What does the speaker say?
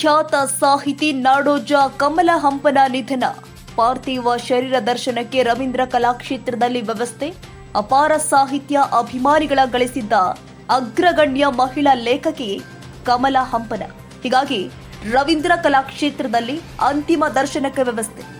ಖ್ಯಾತ ಸಾಹಿತಿ ನಾಡೋಜ ಕಮಲ ಹಂಪನ ನಿಧನ. ಪಾರ್ಥಿವ ಶರೀರ ದರ್ಶನಕ್ಕೆ ರವೀಂದ್ರ ಕಲಾಕ್ಷೇತ್ರದಲ್ಲಿ ವ್ಯವಸ್ಥೆ. ಅಪಾರ ಸಾಹಿತ್ಯ ಅಭಿಮಾನಿಗಳ ಗಳಿಸಿದ್ದ ಅಗ್ರಗಣ್ಯ ಮಹಿಳಾ ಲೇಖಕಿ ಕಮಲ ಹಂಪನ. ಹೀಗಾಗಿ ರವೀಂದ್ರ ಕಲಾಕ್ಷೇತ್ರದಲ್ಲಿ ಅಂತಿಮ ದರ್ಶನಕ್ಕೆ ವ್ಯವಸ್ಥೆ.